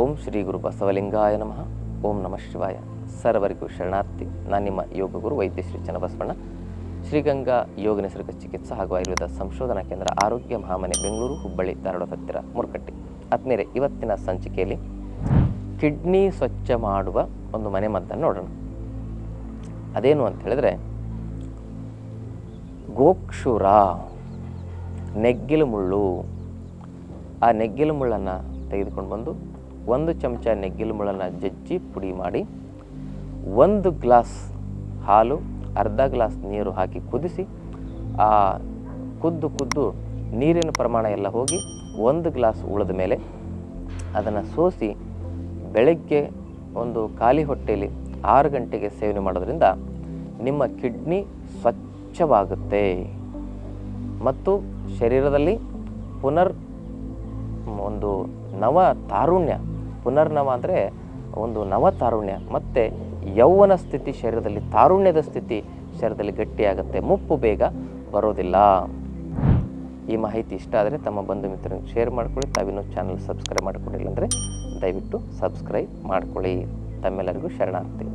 ಓಂ ಶ್ರೀ ಗುರು ಬಸವಲಿಂಗಾಯ ನಮಃ. ಓಂ ನಮಃ ಶಿವಾಯ. ಸರ್ವರಿಗೂ ಶರಣಾರ್ಥಿ. ನಾನು ನಿಮ್ಮ ಯೋಗ ಗುರು ವೈದ್ಯ ಶ್ರೀ ಚನ್ನಬಸವಣ್ಣ. ಶ್ರೀಗಂಗಾ ಯೋಗ ನಿಸರ್ಗ ಚಿಕಿತ್ಸಾ ಹಾಗೂ ಆಯುರ್ವೇದ ಸಂಶೋಧನಾ ಕೇಂದ್ರ ಆರೋಗ್ಯ ಮಹಾಮನೆ, ಬೆಂಗಳೂರು, ಹುಬ್ಬಳ್ಳಿ, ಧಾರವಾಡ, ಹತ್ತಿರ, ಮುರುಕಟ್ಟಿ. ಆತ್ಮೀಯರೇ ಇವತ್ತಿನ ಸಂಚಿಕೆಯಲ್ಲಿ ಕಿಡ್ನಿ ಸ್ವಚ್ಛ ಮಾಡುವ ಒಂದು ಮನೆ ಮದ್ದನ್ನು ನೋಡೋಣ. ಅದೇನು ಅಂತ ಹೇಳಿದ್ರೆ, ಗೋಕ್ಷುರ, ನೆಗ್ಗಿಲು ಮುಳ್ಳು. ಆ ನೆಗ್ಗಿಲು ಮುಳ್ಳನ್ನು ತೆಗೆದುಕೊಂಡು ಬಂದು ಒಂದು ಚಮಚ ನೆಗ್ಗಿಲು ಮುಳ್ಳನ್ನು ಜಜ್ಜಿ ಪುಡಿ ಮಾಡಿ ಒಂದು ಗ್ಲಾಸ್ ಹಾಲು, ಅರ್ಧ ಗ್ಲಾಸ್ ನೀರು ಹಾಕಿ ಕುದಿಸಿ, ಆ ಕುದ್ದು ಕುದ್ದು ನೀರಿನ ಪ್ರಮಾಣ ಎಲ್ಲ ಹೋಗಿ ಒಂದು ಗ್ಲಾಸ್ ಉಳಿದ ಮೇಲೆ ಅದನ್ನು ಸೋಸಿ ಬೆಳಗ್ಗೆ ಒಂದು ಖಾಲಿ ಹೊಟ್ಟೆಯಲ್ಲಿ ಆರು ಗಂಟೆಗೆ ಸೇವನೆ ಮಾಡೋದ್ರಿಂದ ನಿಮ್ಮ ಕಿಡ್ನಿ ಸ್ವಚ್ಛವಾಗುತ್ತೆ. ಮತ್ತು ಶರೀರದಲ್ಲಿ ಪುನರ್ ಒಂದು ನವ ತಾರುಣ್ಯ. ಪುನರ್ನವ ಅಂದರೆ ಒಂದು ನವ ತಾರುಣ್ಯ. ಮತ್ತು ಯೌವನ ಸ್ಥಿತಿ ಶರೀರದಲ್ಲಿ ತಾರುಣ್ಯದ ಸ್ಥಿತಿ ಶರೀರದಲ್ಲಿ ಗಟ್ಟಿಯಾಗುತ್ತೆ. ಮುಪ್ಪು ಬೇಗ ಬರೋದಿಲ್ಲ. ಈ ಮಾಹಿತಿ ಇಷ್ಟ ಆದರೆ ತಮ್ಮ ಬಂಧು ಮಿತ್ರರಿಗೆ ಶೇರ್ ಮಾಡ್ಕೊಳ್ಳಿ. ತಾವಿನ್ನೂ ಚಾನಲ್ ಸಬ್ಸ್ಕ್ರೈಬ್ ಮಾಡಿಕೊಂಡಿಲ್ಲ ಅಂದರೆ ದಯವಿಟ್ಟು ಸಬ್ಸ್ಕ್ರೈಬ್ ಮಾಡಿಕೊಳ್ಳಿ. ತಮ್ಮೆಲ್ಲರಿಗೂ ಶರಣಾರ್ಥಿ.